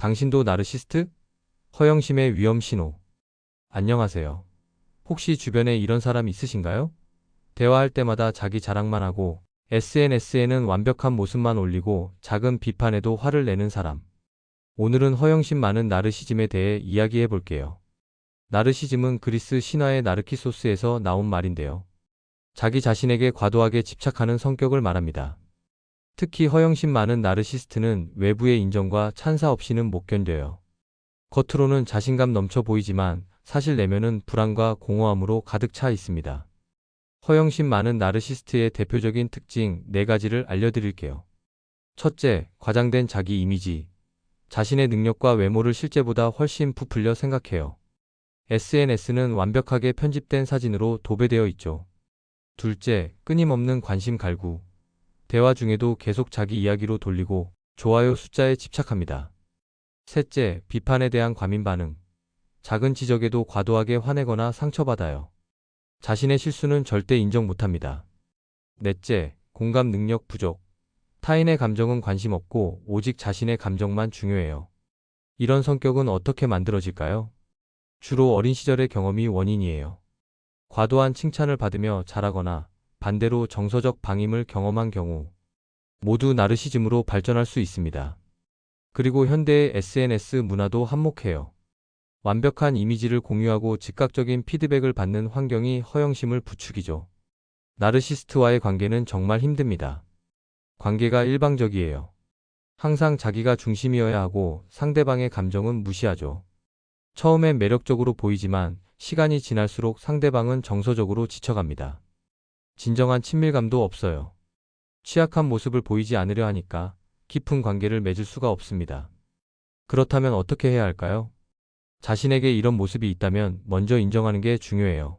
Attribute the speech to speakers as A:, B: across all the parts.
A: 당신도 나르시스트? 허영심의 위험 신호. 안녕하세요. 혹시 주변에 이런 사람 있으신가요? 대화할 때마다 자기 자랑만 하고 SNS에는 완벽한 모습만 올리고 작은 비판에도 화를 내는 사람. 오늘은 허영심 많은 나르시즘에 대해 이야기해 볼게요. 나르시즘은 그리스 신화의 나르키소스에서 나온 말인데요. 자기 자신에게 과도하게 집착하는 성격을 말합니다. 특히 허영심 많은 나르시스트는 외부의 인정과 찬사 없이는 못 견뎌요. 겉으로는 자신감 넘쳐 보이지만 사실 내면은 불안과 공허함으로 가득 차 있습니다. 허영심 많은 나르시스트의 대표적인 특징 4가지를 알려드릴게요. 첫째, 과장된 자기 이미지. 자신의 능력과 외모를 실제보다 훨씬 부풀려 생각해요. SNS는 완벽하게 편집된 사진으로 도배되어 있죠. 둘째, 끊임없는 관심 갈구. 대화 중에도 계속 자기 이야기로 돌리고 좋아요 숫자에 집착합니다. 셋째, 비판에 대한 과민 반응. 작은 지적에도 과도하게 화내거나 상처받아요. 자신의 실수는 절대 인정 못합니다. 넷째, 공감 능력 부족. 타인의 감정은 관심 없고 오직 자신의 감정만 중요해요. 이런 성격은 어떻게 만들어질까요? 주로 어린 시절의 경험이 원인이에요. 과도한 칭찬을 받으며 자라거나 반대로 정서적 방임을 경험한 경우 모두 나르시즘으로 발전할 수 있습니다. 그리고 현대의 SNS 문화도 한몫해요. 완벽한 이미지를 공유하고 즉각적인 피드백을 받는 환경이 허영심을 부추기죠. 나르시스트와의 관계는 정말 힘듭니다. 관계가 일방적이에요. 항상 자기가 중심이어야 하고 상대방의 감정은 무시하죠. 처음엔 매력적으로 보이지만 시간이 지날수록 상대방은 정서적으로 지쳐갑니다. 진정한 친밀감도 없어요. 취약한 모습을 보이지 않으려 하니까 깊은 관계를 맺을 수가 없습니다. 그렇다면 어떻게 해야 할까요? 자신에게 이런 모습이 있다면 먼저 인정하는 게 중요해요.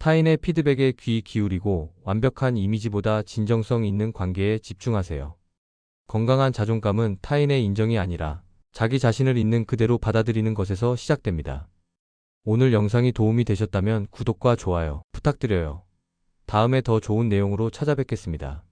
A: 타인의 피드백에 귀 기울이고 완벽한 이미지보다 진정성 있는 관계에 집중하세요. 건강한 자존감은 타인의 인정이 아니라 자기 자신을 있는 그대로 받아들이는 것에서 시작됩니다. 오늘 영상이 도움이 되셨다면 구독과 좋아요 부탁드려요. 다음에 더 좋은 내용으로 찾아뵙겠습니다.